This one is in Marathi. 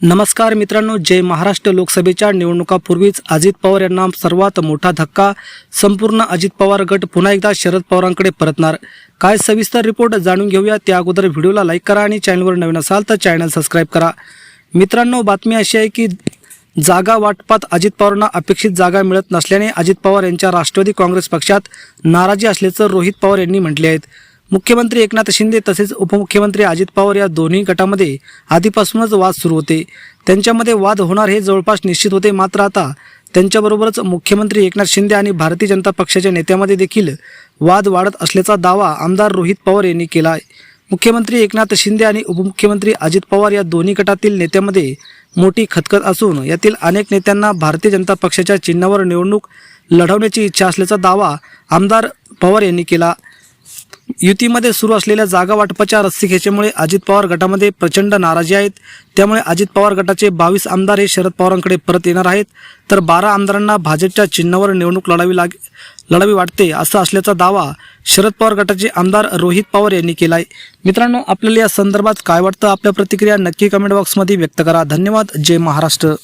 नमस्कार मित्रांनो जय महाराष्ट्र लोकसभेच्या निवडणुकापूर्वीच अजित पवार यांना सर्वात मोठा धक्का. संपूर्ण अजित पवार गट पुन्हा एकदा शरद पवारांकडे परतणार. काय सविस्तर रिपोर्ट जाणून घेऊया. त्या अगोदर व्हिडिओला लाईक करा आणि चॅनलवर नवीन असाल तर चॅनल सबस्क्राईब करा. मित्रांनो बातमी अशी आहे की जागा वाटपात अजित पवारांना अपेक्षित जागा मिळत नसल्याने अजित पवार यांच्या राष्ट्रवादी काँग्रेस पक्षात नाराजी असल्याचं रोहित पवार यांनी म्हटले आहेत मुख्यमंत्री एकनाथ शिंदे तसेच उपमुख्यमंत्री अजित पवार या दोन्ही गटामध्ये आधीपासूनच वाद सुरू होते. त्यांच्यामध्ये वाद होणार हे जवळपास निश्चित होते. मात्र आता त्यांच्याबरोबरच मुख्यमंत्री एकनाथ शिंदे आणि भारतीय जनता पक्षाच्या नेत्यामध्ये देखील वाद वाढत असल्याचा दावा आमदार रोहित पवार यांनी केला आहे मुख्यमंत्री एकनाथ शिंदे आणि उपमुख्यमंत्री अजित पवार या दोन्ही गटातील नेत्यामध्ये मोठी खतखत असून यातील अनेक नेत्यांना भारतीय जनता पक्षाच्या चिन्हावर निवडणूक लढवण्याची इच्छा असल्याचा दावा आमदार पवार यांनी केला. युतीमध्ये सुरू असलेल्या जागा वाटपाच्या रस्सीखेचीमुळे अजित पवार गटामध्ये प्रचंड नाराजी आहेत. त्यामुळे अजित पवार गटाचे बावीस आमदार हे शरद पवारांकडे परत येणार आहेत. तर बारा आमदारांना भाजपच्या चिन्हावर निवडणूक लढावी लाग लढावी वाटते असं असल्याचा दावा शरद पवार गटाचे आमदार रोहित पवार यांनी केला आहे मित्रांनो आपल्याला या संदर्भात काय वाटतं? आपल्या प्रतिक्रिया नक्की कमेंट बॉक्समध्ये व्यक्त करा. धन्यवाद. जय महाराष्ट्र.